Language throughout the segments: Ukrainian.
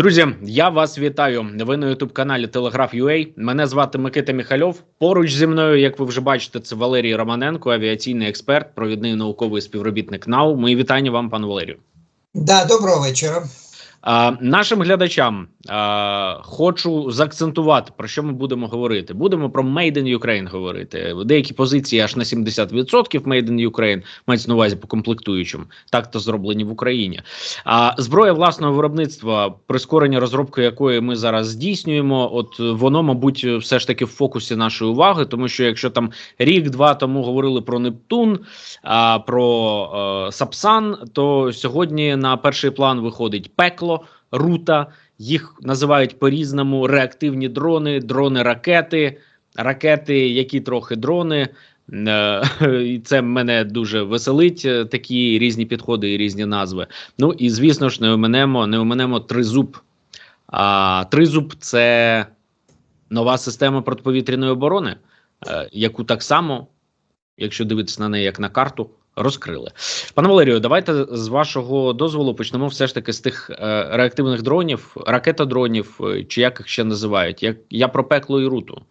Друзі, я вас вітаю. Ви на ютуб каналі Телеграф UA. Мене звати Микита Міхальов. Поруч зі мною, як ви вже бачите, це Валерій Романенко, авіаційний експерт, провідний науковий співробітник НАУ. Мої вітання вам, пане Валерію. Да, доброго вечора. А, нашим глядачам а, хочу заакцентувати, про що ми будемо говорити. Будемо про Made in Ukraine говорити. Деякі позиції аж на 70% Made in Ukraine, мається на увазі по комплектуючим, так то зроблені в Україні. А зброя власного виробництва, прискорення розробки якої ми зараз здійснюємо, от воно, мабуть, все ж таки в фокусі нашої уваги, тому що якщо там рік-два тому говорили про Нептун, а про е, Сапсан, то сьогодні на перший план виходить пекло, рута. Їх називають по-різному реактивні дрони, дрони-ракети, ракети, які трохи дрони. Е, І це мене дуже веселить. е, Такі різні підходи і різні назви. Ну і звісно ж, не оминемо, не оминемо тризуб. А тризуб це нова система протиповітряної оборони, е, яку так само, якщо дивитися на неї як на карту, розкрили. Пане Валерію, давайте з вашого дозволу почнемо все ж таки з тих е, реактивних дронів, ракетодронів, е, чи як їх ще називають. Як я про пекло і руту.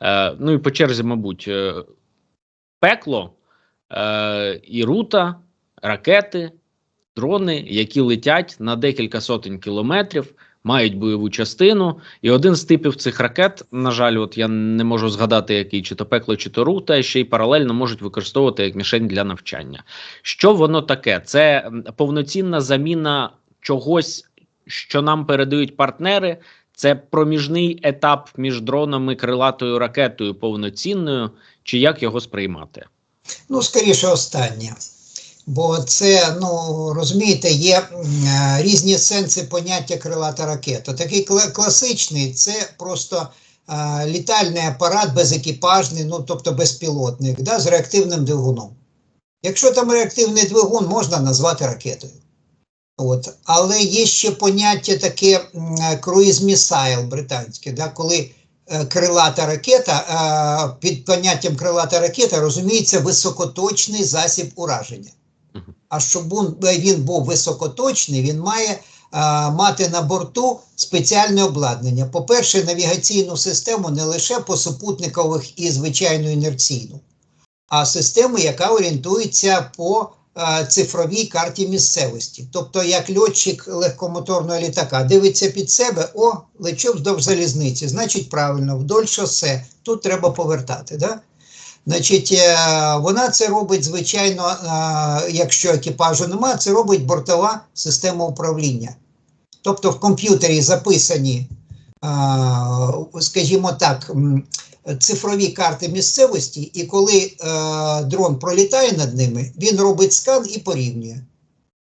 Е, ну і по черзі, мабуть, пекло і рута, ракети, дрони, які летять на декілька сотень кілометрів. Мають бойову частину, і один з типів цих ракет, на жаль, от я не можу згадати, який чи то пекло, чи то рута, ще й паралельно можуть використовувати як мішень для навчання. Що воно таке? Це повноцінна заміна чогось, що нам передають партнери. Це проміжний етап між дронами, крилатою ракетою повноцінною, чи як його сприймати? Ну, скоріше, останнє. Бо це, ну розумієте, є е, різні сенси поняття крилата ракета. Такий кла- класичний це просто е, літальний апарат безекіпажний, ну тобто безпілотник, да, з реактивним двигуном. Якщо там реактивний двигун, можна назвати ракетою. От. Але є ще поняття таке е, круїз-місайл британське, да, коли е, крилата ракета, е, під поняттям крилата ракета розуміється високоточний засіб ураження. А щоб він, він був високоточний, він має е, мати на борту спеціальне обладнання. По-перше, навігаційну систему не лише по супутникових і звичайну інерційну, а систему, яка орієнтується по е, цифровій карті місцевості. Тобто, як льотчик легкомоторного літака дивиться під себе, о, лечу вздовж залізниці, значить правильно, вдоль шосе, тут треба повертати. Да? Значить, е, вона це робить, звичайно, е, якщо екіпажу немає, це робить бортова система управління. Тобто в комп'ютері записані, е, скажімо так, цифрові карти місцевості, і коли дрон пролітає над ними, він робить скан і порівнює.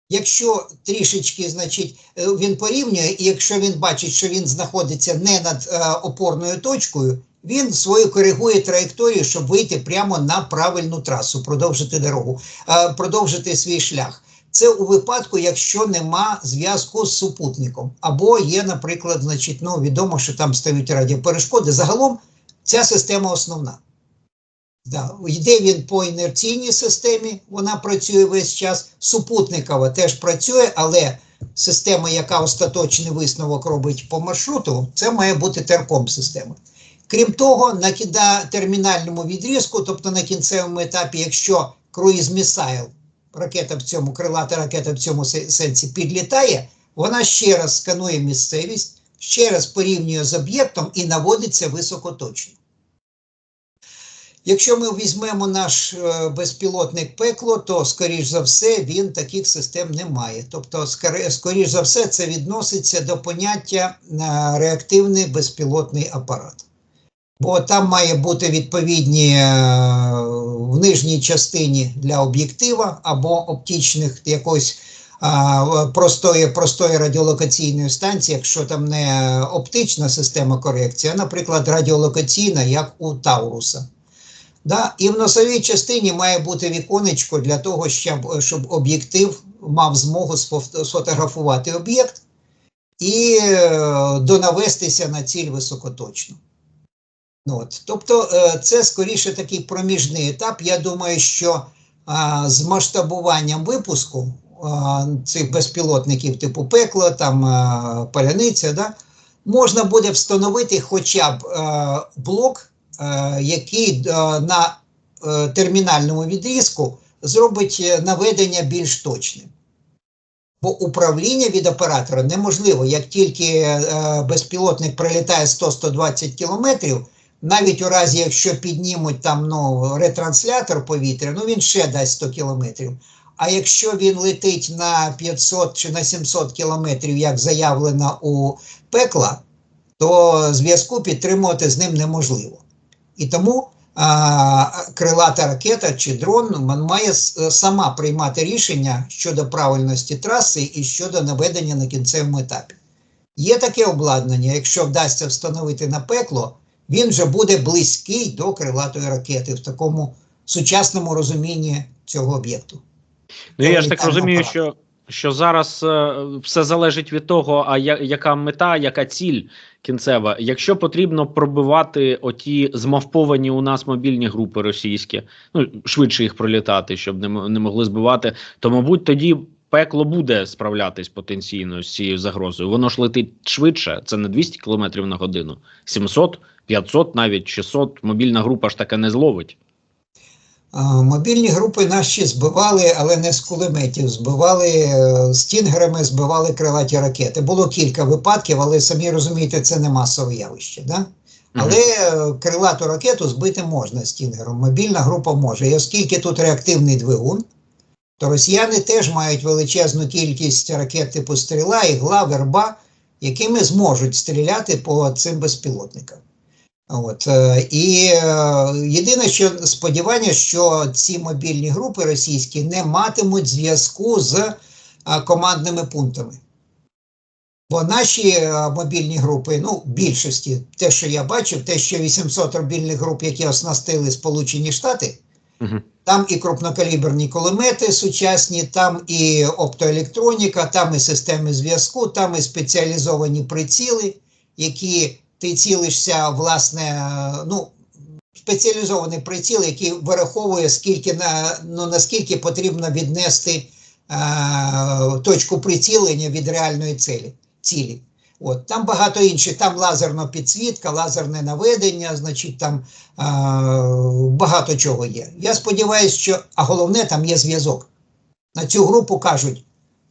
Якщо трішечки, значить, він порівнює, і якщо він бачить, що він знаходиться не над опорною точкою, він свою коригує траєкторію, щоб вийти прямо на правильну трасу, продовжити дорогу, е, продовжити свій шлях. Це у випадку, якщо нема зв'язку з супутником, або є, наприклад, значить, ну відомо, що там стають радіоперешкоди. Загалом ця система основна. Да. Йде він по інерційній системі, вона працює весь час. Супутникова теж працює, але система, яка остаточний висновок робить по маршруту, це має бути терком система. Крім того, на термінальному відрізку, тобто на кінцевому етапі, якщо круїз місайл, ракета в цьому, крилата ракета в цьому сенсі підлітає, вона ще раз сканує місцевість, ще раз порівнює з об'єктом і наводиться високоточно. Якщо ми візьмемо наш е, безпілотник пекло, то, скоріш за все, він таких систем не має. Тобто, скоріш за все, це відноситься до поняття е, реактивний безпілотний апарат. Бо там має бути відповідні е, в нижній частині для об'єктива або оптичних якоїсь простої, простої радіолокаційної станції, якщо там не оптична система корекції, а, наприклад, радіолокаційна, як у Тауруса. Да? І в носовій частині має бути віконечко для того, щоб, щоб об'єктив мав змогу сфотографувати об'єкт і е, донавестися на ціль високоточно. Ну, От. Тобто е, це скоріше такий проміжний етап. Я думаю, що а, з масштабуванням випуску а, цих безпілотників типу пекло, там а, паляниця, да, можна буде встановити хоча б а, блок, а, який а, на е, термінальному відрізку зробить е, наведення більш точним. Бо управління від оператора неможливо. Як тільки е, безпілотник прилітає 100-120 кілометрів, навіть у разі, якщо піднімуть там ну, ретранслятор повітря, ну він ще дасть 100 кілометрів. А якщо він летить на 500 чи на 700 кілометрів, як заявлено у пекла, то зв'язку підтримувати з ним неможливо. І тому а, крилата ракета чи дрон має сама приймати рішення щодо правильності траси і щодо наведення на кінцевому етапі. Є таке обладнання, якщо вдасться встановити на пекло, він вже буде близький до крилатої ракети в такому сучасному розумінні цього об'єкту. Ну я ж так розумію, апарат. що, що зараз е, все залежить від того, а я, яка мета, яка ціль кінцева. Якщо потрібно пробивати оті змавповані у нас мобільні групи російські, ну швидше їх пролітати, щоб не, не могли збивати, то мабуть тоді. Пекло буде справлятись потенційно з цією загрозою. Воно ж летить швидше. Це не 200 км на годину, 700, 500, навіть 600. Мобільна група ж таке не зловить. Мобільні групи наші збивали, але не з кулеметів. Збивали е, стінгерами, збивали крилаті ракети. Було кілька випадків, але самі розумієте, це не масове явище. Да? Але е, крилату ракету збити можна стінгером. Мобільна група може. І оскільки тут реактивний двигун, то росіяни теж мають величезну кількість ракет типу стріла, ігла, верба, якими зможуть стріляти по цим безпілотникам. От, е, і е, єдине, що сподівання, що ці мобільні групи російські не матимуть зв'язку з е, командними пунктами. Бо наші мобільні групи, ну, в більшості, те, що я бачив, те, що 800 мобільних груп, які оснастили Сполучені Штати, Мгм. там і крупнокаліберні кулемети сучасні, там і оптоелектроніка, там і системи зв'язку, там і спеціалізовані приціли, які ти цілишся, власне, ну, спеціалізований приціл, який вираховує, скільки на, ну, наскільки потрібно віднести е, точку прицілення від реальної цілі. цілі. От, там багато інших, там лазерна підсвітка, лазерне наведення, значить, там е, багато чого є. Я сподіваюся, що, а головне, там є зв'язок. На цю групу кажуть: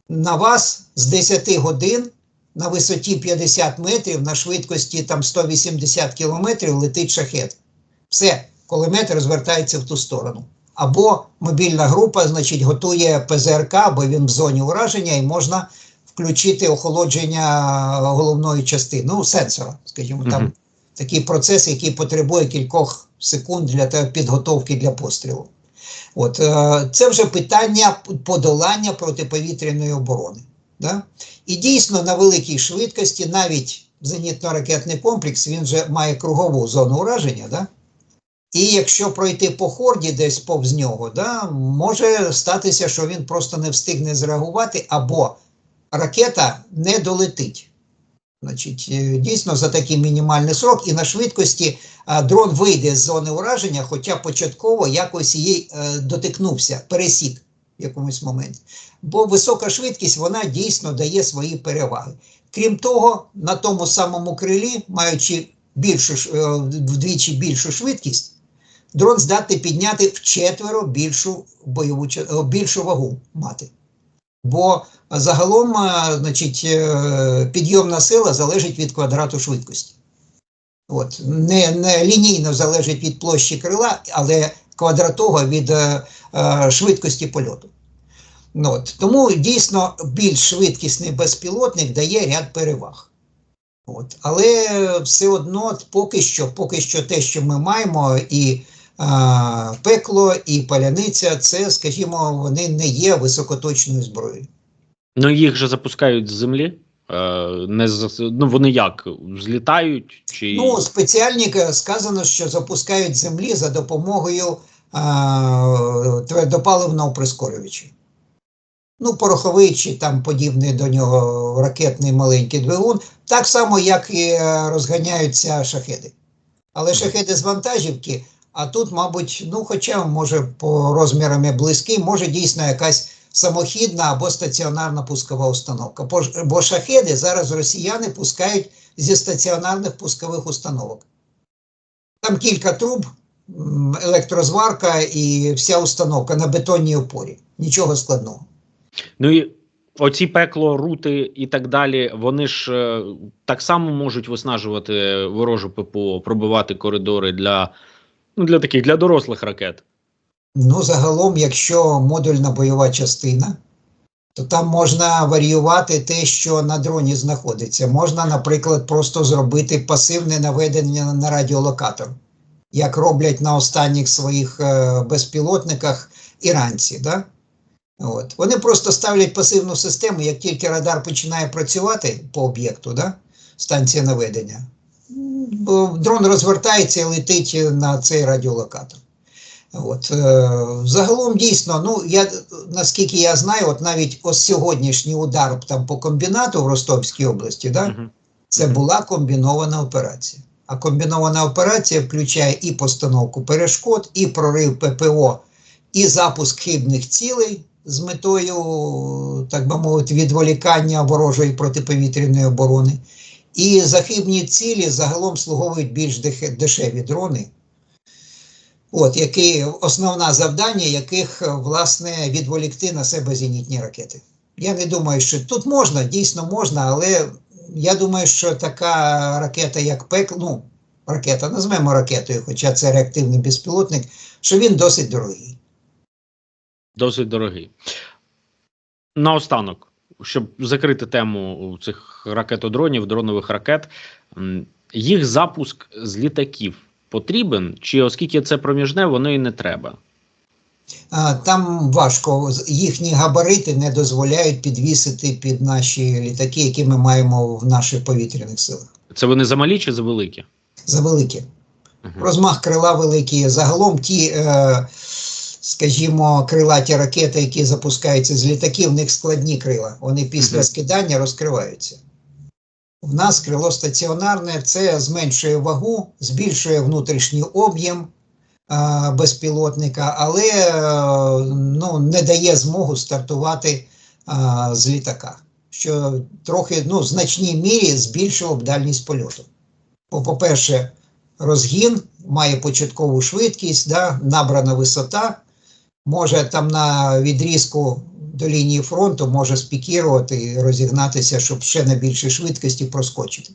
на вас з 10 годин на висоті 50 метрів, на швидкості там 180 кілометрів летить шахет. Все, кулемет розвертається в ту сторону. Або мобільна група, значить, готує ПЗРК, бо він в зоні ураження, і можна включити охолодження головної частини, ну, сенсора, скажімо, там Мгм. такий процес, який потребує кількох секунд для підготовки для пострілу. От, е, це вже питання подолання протиповітряної оборони. Да? І дійсно на великій швидкості, навіть зенітно-ракетний комплекс, він вже має кругову зону ураження. Да? І якщо пройти по хорді десь повз нього, да, може статися, що він просто не встигне зреагувати, або ракета не долетить. Значить, е, дійсно за такий мінімальний срок, і на швидкості дрон вийде з зони ураження, хоча початково якось їй е, дотикнувся, пересік в якомусь моменті. Бо висока швидкість вона дійсно дає свої переваги. Крім того, на тому самому крилі, маючи більшу, е, вдвічі більшу швидкість, дрон здатний підняти вчетверо більшу бойову е, більшу вагу мати. Бо загалом, е, значить, підйомна сила залежить від квадрату швидкості. От, не, не лінійно залежить від площі крила, але квадратова від е, е, швидкості польоту. Ну, от, тому дійсно більш швидкісний безпілотник дає ряд переваг. От, але все одно, поки що, поки що те, що ми маємо, і а, пекло, і паляниця, це, скажімо, вони не є високоточною зброєю. Ну їх же запускають з землі. Е, не ну вони як злітають чи Ну, спеціальні е, сказано, що запускають землі за допомогою а, твердопаливного прискорювача. Ну, пороховий чи там подібний до нього ракетний маленький двигун, так само, як і е, розганяються шахеди. Але шахеди з вантажівки, А тут, мабуть, ну, хоча може по розмірам близький, може дійсно якась самохідна або стаціонарна пускова установка. Бо шахеди зараз росіяни пускають зі стаціонарних пускових установок. Там кілька труб, електрозварка і вся установка на бетонній опорі. Нічого складного. Ну і оці пекло, рути і так далі, вони ж е, так само можуть виснажувати ворожу ППО, пробивати коридори для, ну, для таких для дорослих ракет. Ну, загалом, якщо модульна бойова частина, то там можна варіювати те, що на дроні знаходиться. Можна, наприклад, просто зробити пасивне наведення на радіолокатор, як роблять на останніх своїх е, безпілотниках іранці. Да? От. Вони просто ставлять пасивну систему, як тільки радар починає працювати по об'єкту, да? станція наведення, дрон розвертається і летить на цей радіолокатор. От, е, загалом дійсно, ну я наскільки я знаю, от навіть ось сьогоднішній удар там по комбінату в Ростовській області, да, це була комбінована операція. А комбінована операція включає і постановку перешкод, і прорив ППО, і запуск хибних цілей з метою, так би мовити, відволікання ворожої протиповітряної оборони. І за хибні цілі загалом слуговують більш дешеві дрони. От, які основне завдання яких е, власне відволікти на себе зенітні ракети. Я не думаю, що тут можна, дійсно можна, але я думаю, що така ракета, як ПЕК, ну, ракета, назвемо ракетою, хоча це реактивний безпілотник, що він досить дорогий. Досить дорогий. Наостанок, щоб закрити тему цих ракетодронів, дронових ракет, їх запуск з літаків потрібен, чи оскільки це проміжне, воно і не треба. Там важко, їхні габарити не дозволяють підвісити під наші літаки, які ми маємо в наших повітряних силах. Це вони замалі чи завеликі? Завеликі. Мгм. Розмах крила великий. Загалом ті, е, скажімо, крилаті ракети, які запускаються з літаків, в них складні крила. Вони після скидання розкриваються. У нас крило стаціонарне, це зменшує вагу, збільшує внутрішній об'єм безпілотника, але е, ну, не дає змогу стартувати е, з літака, що трохи ну, в значній мірі збільшило дальність польоту. По-перше, розгін має початкову швидкість, да, набрана висота, може там на відрізку до лінії фронту може спікірувати і розігнатися, щоб ще на більшій швидкості проскочити.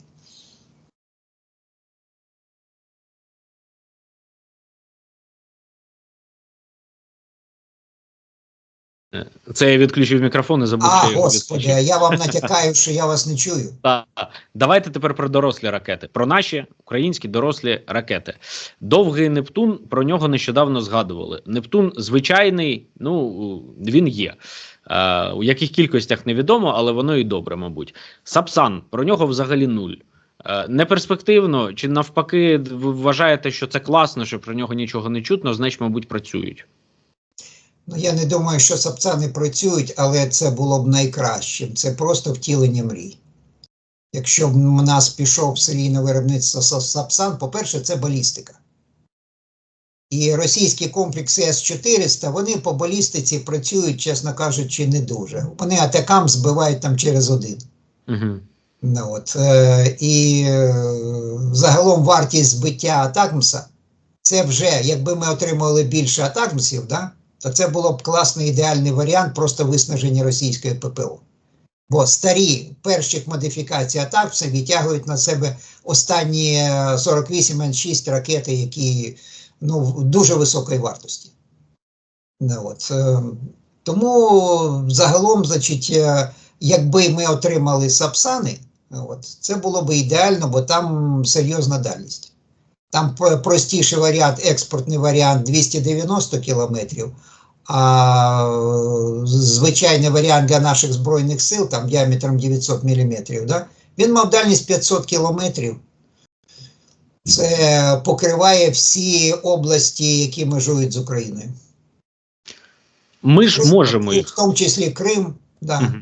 Це я відключив мікрофон і забув, А, що господи, відключив. я вам натякаю, що я вас не чую. Так. Давайте тепер про дорослі ракети. Про наші українські дорослі ракети. Довгий Нептун про нього нещодавно згадували. Нептун звичайний, ну він є. Е, у яких кількостях невідомо, але воно і добре, мабуть. Сапсан про нього взагалі нуль. Е, Не перспективно, чи навпаки, ви вважаєте, що це класно, що про нього нічого не чутно, значить, мабуть, працюють. Ну, я не думаю, що сапсани працюють, але це було б найкращим. Це просто втілення мрій. Якщо б в нас пішов серійне виробництво сапсан, по-перше, це балістика. І російські комплекси С-400, вони по балістиці працюють, чесно кажучи, не дуже. Вони атакам збивають там через один. Угу. Ну, от, е, і е, загалом вартість збиття Атакмса, це вже, якби ми отримали більше Атакмсів, да, то це було б класний ідеальний варіант просто виснаження російської ППО. Бо старі перших модифікацій Атакмса відтягують на себе останні е, 48 М6 ракети, які ну, дуже високої вартості. Ну, от, е, тому загалом, значить, е, якби ми отримали сапсани, от, це було б ідеально, бо там серйозна дальність. Там простіший варіант, експортний варіант 290 кілометрів, а звичайний варіант для наших Збройних сил, там діаметром 900 мм, да? він мав дальність 500 кілометрів. Це покриває всі області, які межують з Україною. Ми ж можемо їх. В тому числі Крим. Да.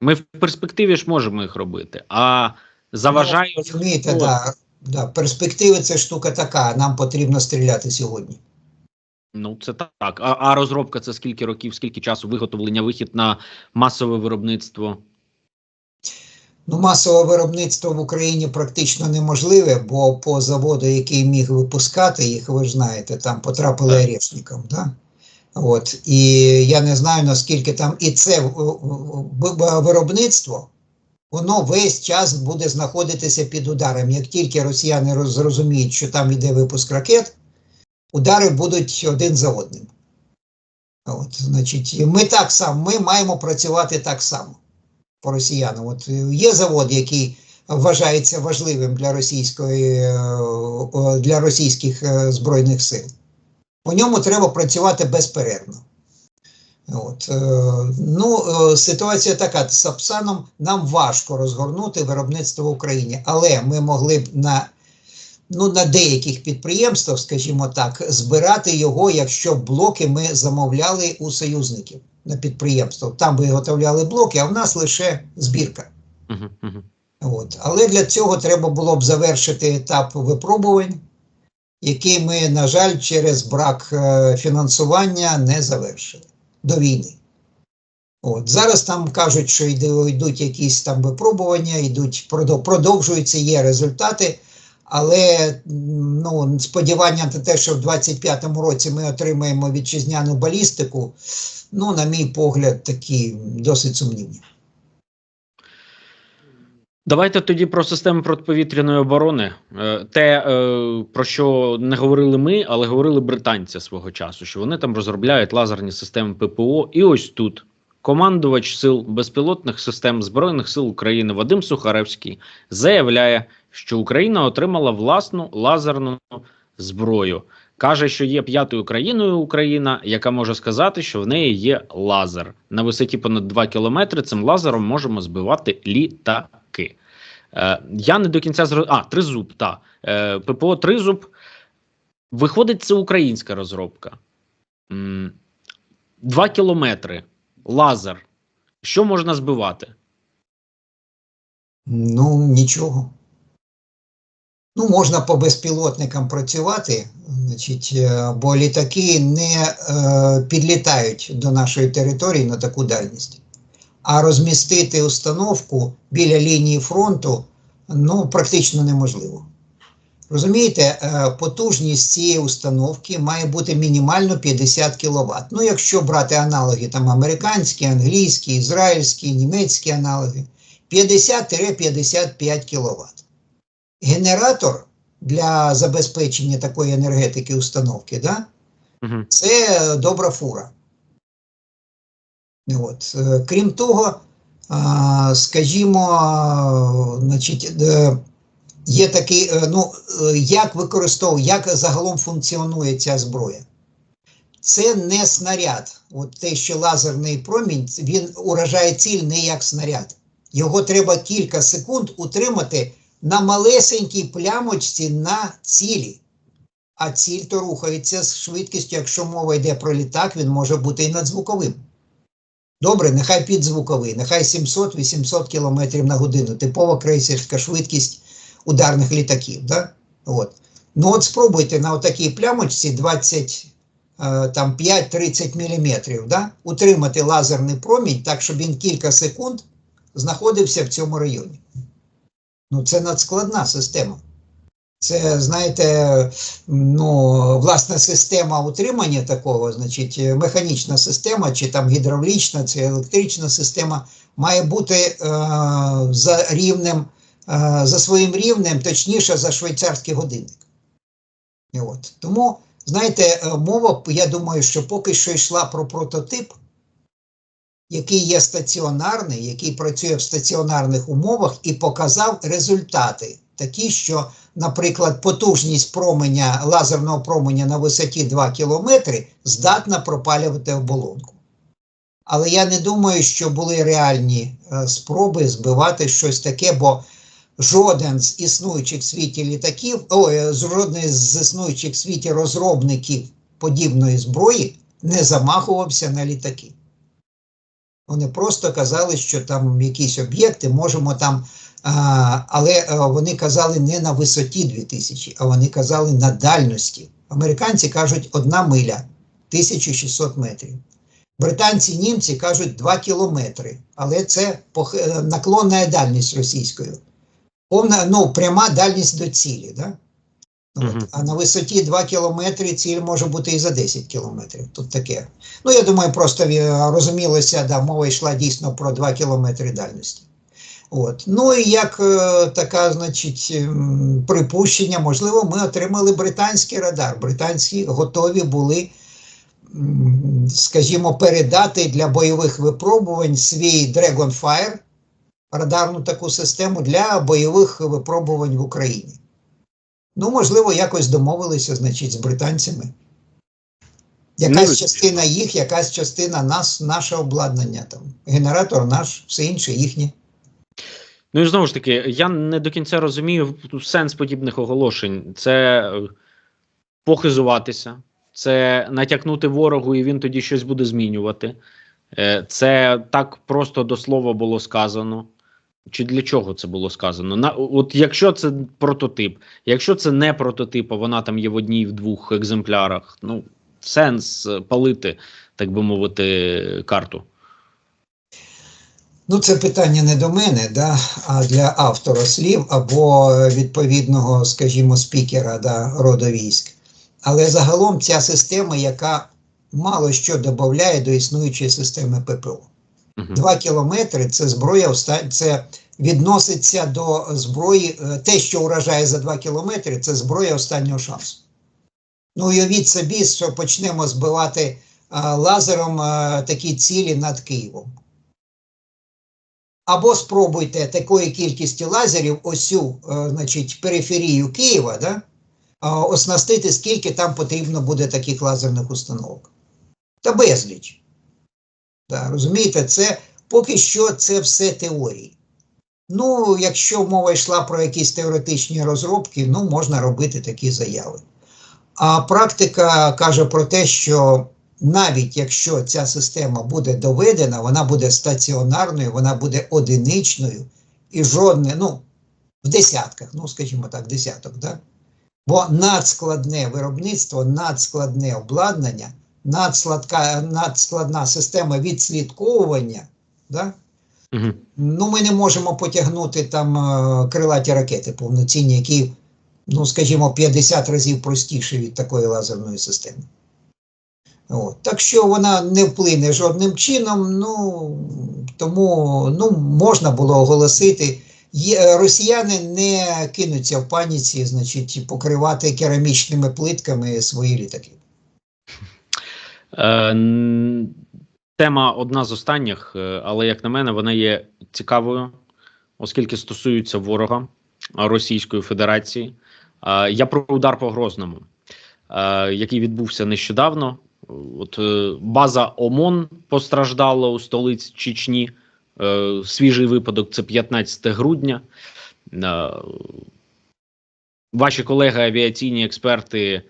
Ми в перспективі ж можемо їх робити. А заважає Ну, розумієте, да. да. Перспективи це штука така, нам потрібно стріляти сьогодні. Ну, це так. А, а розробка це скільки років, скільки часу виготовлення, вихід на масове виробництво? Ну, масове виробництво в Україні практично неможливе, бо по заводу, який міг випускати їх, ви ж знаєте, там потрапили орешником. Да? От. І я не знаю, наскільки там і це виробництво, воно весь час буде знаходитися під ударом. Як тільки росіяни роз- зрозуміють, що там йде випуск ракет, удари будуть один за одним. От, значить, ми так само, ми маємо працювати так само по росіянам. От е, є завод, який вважається важливим для російської е, для російських е, збройних сил. По ньому треба працювати безперервно. От, ну, ситуація така: з Сапсаном нам важко розгорнути виробництво в Україні, але ми могли б на, ну, на деяких підприємствах, скажімо так, збирати його, якщо блоки ми замовляли у союзників на підприємствах. Там виготовляли блоки, а в нас лише збірка. От. Але для цього треба було б завершити етап випробувань, який ми, на жаль, через брак е, фінансування не завершили до війни. От. Зараз там кажуть, що йдуть якісь там випробування, йдуть, продовжуються, є результати. Але ну, сподівання на те, що в 25-му році ми отримаємо вітчизняну балістику, ну, на мій погляд, такі досить сумнівні. Давайте тоді про систему протиповітряної оборони. Е, Те, е, про що не говорили ми, але говорили британці свого часу, що вони там розробляють лазерні системи ППО. І ось тут командувач сил безпілотних систем Збройних сил України Вадим Сухаревський заявляє, що Україна отримала власну лазерну зброю. Каже, що є п'ятою країною Україна, яка може сказати, що в неї є лазер на висоті понад 2 кілометри. Цим лазером можемо збивати літаки. Е, я не до кінця зро... А, тризуб, та е, ППО Тризуб. Виходить, це українська розробка. М, Два кілометри. Лазер. Що можна збивати? Ну, нічого. Ну, можна по безпілотникам працювати, значить, е, бо літаки не е, підлітають до нашої території на таку дальність. А розмістити установку біля лінії фронту ну, практично неможливо. Розумієте, е, потужність цієї установки має бути мінімально 50 кВт. Ну, якщо брати аналоги, там американські, англійські, ізраїльські, німецькі аналоги, 50-55 кВт. Генератор для забезпечення такої енергетики установки, да, Угу. це добра фура. От. е, Крім того, скажімо, значить, е, є такий, е, ну, е, як використовує, як загалом функціонує ця зброя. Це не снаряд. От те, що лазерний промінь, він уражає ціль не як снаряд. Його треба кілька секунд утримати на малесенькій плямочці на цілі. А ціль то рухається з швидкістю, якщо мова йде про літак, він може бути і надзвуковим. Добре, нехай підзвуковий, нехай 700-800 км на годину. Типова крейсерська швидкість ударних літаків. Да? От. Ну от спробуйте на отакій плямочці 20, е, там 5-30 мм, да? утримати лазерний промінь так, щоб він кілька секунд знаходився в цьому районі. Ну, це надскладна система. Це, знаєте, ну, власна система утримання такого, значить, механічна система, чи там гідравлічна, чи електрична система, має бути е, за рівнем, за своїм рівнем, точніше, за швейцарський годинник. От. Тому, знаєте, е, мова, я думаю, що поки що йшла про прототип, який є стаціонарний, який працює в стаціонарних умовах і показав результати, такі, що, наприклад, потужність променя лазерного променя на висоті 2 км здатна пропалювати оболонку. Але я не думаю, що були реальні е, спроби збивати щось таке, бо жоден з існуючих в світі літаків, е, жоден з існуючих в світі розробників подібної зброї не замахувався на літаки. Вони просто казали, що там якісь об'єкти можемо там але вони казали не на висоті 2000, а вони казали на дальності. Американці кажуть одна миля 1600 метрів. Британці, німці кажуть 2 кілометри, але це е, наклонна дальність російською. Повна, ну, пряма дальність до цілі. Да? От. А на висоті 2 кілометри ціль може бути і за 10 кілометрів. Тут таке. Ну, я думаю, просто розумілося, да, мова йшла дійсно про 2 кілометри дальності. От. Ну і як е, така, значить, припущення, можливо, ми отримали британський радар. Британці готові були, скажімо, передати для бойових випробувань свій Dragonfire, радарну таку систему для бойових випробувань в Україні. Ну, можливо, якось домовилися, значить, з британцями. Якась Ну, частина їх, якась частина нас, наше обладнання там. Генератор наш, все інше їхнє. Ну і знову ж таки, я не до кінця розумію сенс подібних оголошень. Це е, похизуватися, це натякнути ворогу, і він тоді щось буде змінювати. Е, Це так просто до слова було сказано. Чи для чого це було сказано? На от якщо це прототип, якщо це не прототип, а вона там є в одній в двох екземплярах, ну сенс е, палити, так би мовити, карту. Ну, це питання не до мене, да, а для автора слів або е, відповідного, скажімо, спікера да, родовійськ. Але загалом ця система, яка мало що додає до існуючої системи ППО. Два кілометри це зброя, це відноситься до зброї. е, Те, що уражає за два кілометри, це зброя останнього шансу. Ну, уявіть собі, що почнемо збивати а, лазером а, такі цілі над Києвом. Або спробуйте такої кількості лазерів, осю, е, значить, периферію Києва, да, а, оснастити, скільки там потрібно буде таких лазерних установок. Та безліч. Да, розумієте, це поки що це все теорії. Ну, якщо мова йшла про якісь теоретичні розробки, ну можна робити такі заяви. А практика каже про те, що навіть якщо ця система буде доведена, вона буде стаціонарною, вона буде одиничною і жодне, ну, в десятках, ну, скажімо так, десяток, да? Бо надскладне виробництво, надскладне обладнання, надскладка, надскладна система відслідковування, да? Мгм. ну, ми не можемо потягнути там е, крилаті ракети повноцінні, які, ну, скажімо, 50 разів простіші від такої лазерної системи. От. Так що вона не вплине жодним чином, ну, тому ну, можна було оголосити. Є, росіяни не кинуться в паніці, значить, покривати керамічними плитками свої літаки. Е, Тема одна з останніх, е, але як на мене, вона є цікавою, оскільки стосується ворога Російської Федерації. Е, Я про удар по Грозному, який відбувся нещодавно. От база ОМОН постраждала у столиці Чечні. Свіжий випадок це 15 грудня. Ваші колеги, авіаційні експерти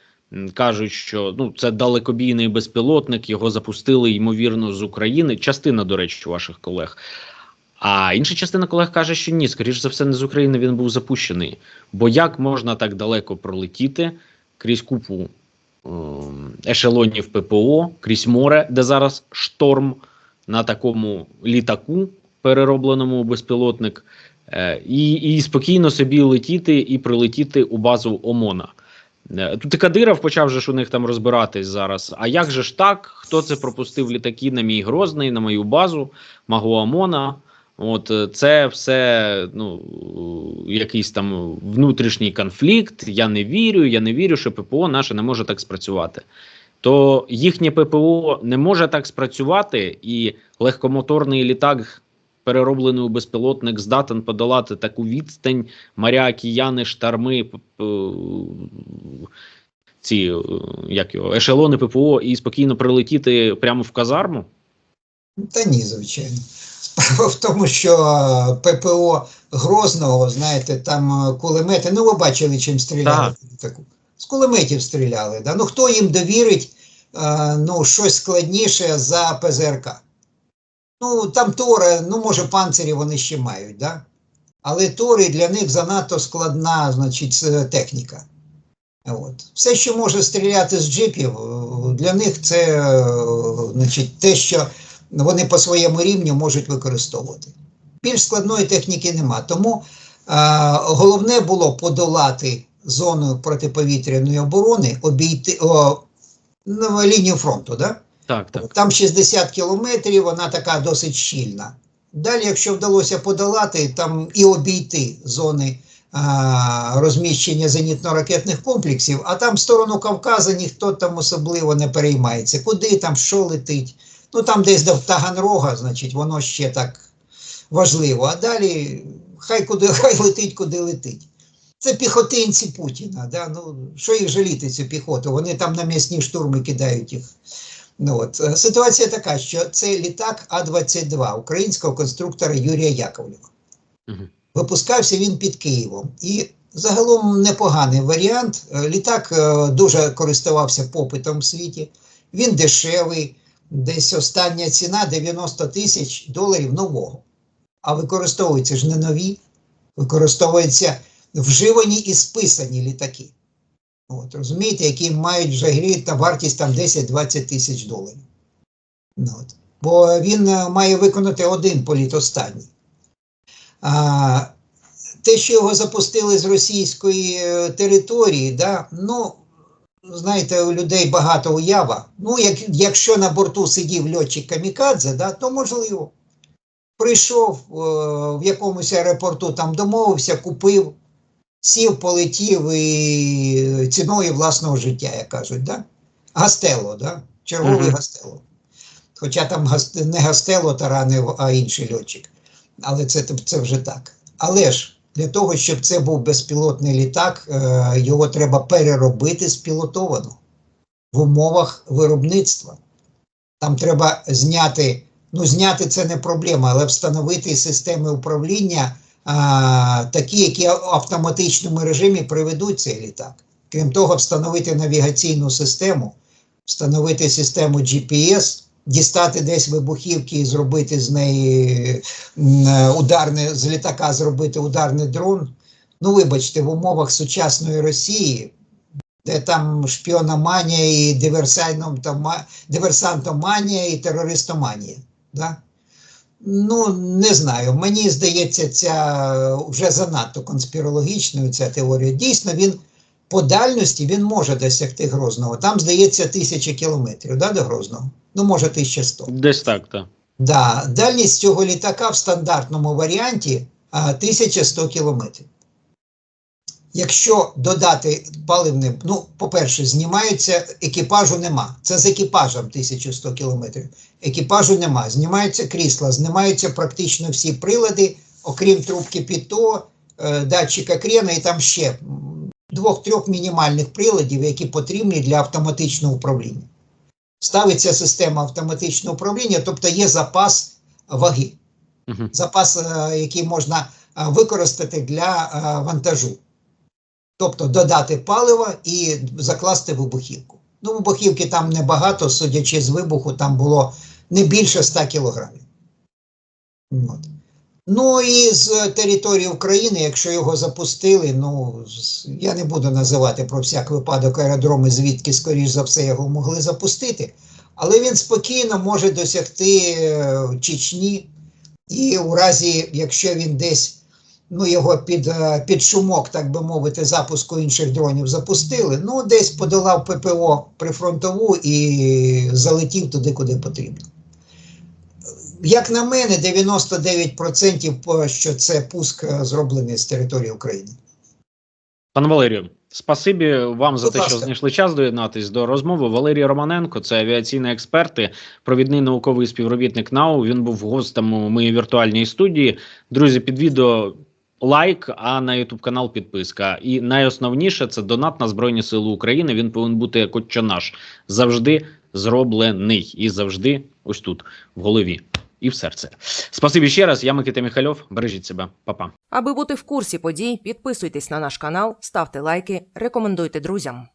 кажуть, що ну це далекобійний безпілотник, його запустили ймовірно з України. Частина, до речі, ваших колег. А інша частина колег каже, що ні, скоріш за все, не з України він був запущений. Бо як можна так далеко пролетіти крізь купу ем, ешелонів ППО, крізь море, де зараз шторм на такому літаку, переробленому у безпілотник, е, і, і спокійно собі летіти і прилетіти у базу ОМОНа. Е, Тут і Кадиров почав же ж у них там розбиратись зараз. А як же ж так? Хто це пропустив літаки на мій Грозний, на мою базу, магу ОМОНа? От е, це все ну, якийсь там внутрішній конфлікт. Я не вірю, я не вірю, що ППО наше не може так спрацювати. То їхнє ППО не може так спрацювати, і легкомоторний літак, перероблений у безпілотник, здатен подолати таку відстань моря, океани, шторми, п- п- ці е, як його, ешелони ППО і спокійно прилетіти прямо в казарму. Та ні, звичайно. Справа в тому, що ППО Грозного, знаєте, там е, кулемети, ну ви бачили, чим стріляли. Таку. З кулеметів стріляли. Да? Ну хто їм довірить е, ну, щось складніше за ПЗРК? Ну, там Тора, ну, може, панцирі вони ще мають, да? але тури для них занадто складна значить, техніка. От. Все, що може стріляти з джипів, для них це значить, те, що вони по своєму рівню можуть використовувати. Більш складної техніки нема. Тому е, головне було подолати зону протиповітряної оборони, обійти о, лінію фронту. Да? Так, так. Там 60 кілометрів, вона така досить щільна. Далі, якщо вдалося подолати там і обійти зони а, розміщення зенітно-ракетних комплексів, а там в сторону Кавказа ніхто там особливо не переймається. Куди там, що летить? Ну там десь до Таганрога, значить, воно ще так важливо. А далі хай куди хай летить, куди летить. Це піхотинці Путіна. Да? Ну, що їх жаліти, цю піхоту? Вони там на м'ясні штурми кидають їх. Ну, от. е, Ситуація така, що це літак А-22 українського конструктора Юрія Яковлєва. Мгм. Випускався він під Києвом. І загалом непоганий варіант. Е, Літак е, дуже користувався попитом в світі. Він дешевий, десь остання ціна 90 тисяч доларів нового. А використовуються ж не нові, використовуються вживані і списані літаки. От, розумієте, які мають грі та вартість там 10-20 тисяч доларів. Ну, от. Бо він е, має виконати один політ останній. А, те, що його запустили з російської е, території, да, ну, знаєте, у людей багато уява. Ну, як, якщо на борту сидів льотчик Камікадзе, да, то можливо. Прийшов е, в якомусь аеропорту, там домовився, купив, сів, полетів і ціною власного життя, як кажуть, да? Гастело, да? черговий Мгм. Гастело. Хоча там не Гастело таранив, а інший льотчик. Але це, це вже так. Але ж для того, щоб це був безпілотний літак, е, його треба переробити спілотовано в умовах виробництва. Там треба зняти, ну зняти це не проблема, але встановити системи управління такі, які в автоматичному режимі приведуть цей літак. Крім того, встановити навігаційну систему, встановити систему GPS, дістати десь вибухівки і зробити з неї ударне, з літака зробити ударний дрон. Ну, вибачте, в умовах сучасної Росії, де там шпіономанія і диверсантоманія і терористоманія. Да? Ну, не знаю. Мені здається, ця е, вже занадто конспірологічною ця теорія. Дійсно, він по дальності він може досягти Грозного. Там, здається, тисяча кілометрів да, до Грозного. Ну, може, 1100. Десь так, так. Да, дальність цього літака в стандартному варіанті 1100 кілометрів. Якщо додати паливним, ну, по-перше, знімаються, екіпажу нема. Це з екіпажем 1100 кілометрів. Екіпажу нема. Знімаються крісла, знімаються практично всі прилади, окрім трубки ПІТО, е, датчика крена і там ще двох-трьох мінімальних приладів, які потрібні для автоматичного управління. Ставиться система автоматичного управління, тобто є запас ваги запас, е, який можна е, використати для вантажу. Тобто додати паливо і закласти вибухівку. Ну, вибухівки там небагато, судячи з вибуху, там було не більше 100 кілограмів. От. Ну і з території України, якщо його запустили, ну я не буду називати про всяк випадок аеродроми, звідки, скоріш за все, його могли запустити, але він спокійно може досягти е, Чечні, і у разі, якщо він десь ну, його під, е, під шумок, так би мовити, запуску інших дронів запустили, ну десь подолав ППО прифронтову і залетів туди, куди потрібно. Як на мене, 99% що це пуск е, зроблений з території України. Пане Валерію, спасибі вам за Будь те, що знайшли час доєднатись до розмови. Валерій Романенко, це авіаційний експерт, і провідний науковий співробітник НАУ. Він був гостем у моїй віртуальній студії. Друзі, під відео лайк, а на Ютуб канал підписка. І найосновніше це донат на Збройні Сили України. Він повинен бути як отче наш завжди зроблений і завжди ось тут в голові і в серце. Спасибі ще раз. Я Микита Міхальов. Бережіть себе, Па-па. Аби бути в курсі подій, підписуйтесь на наш канал, ставте лайки, рекомендуйте друзям.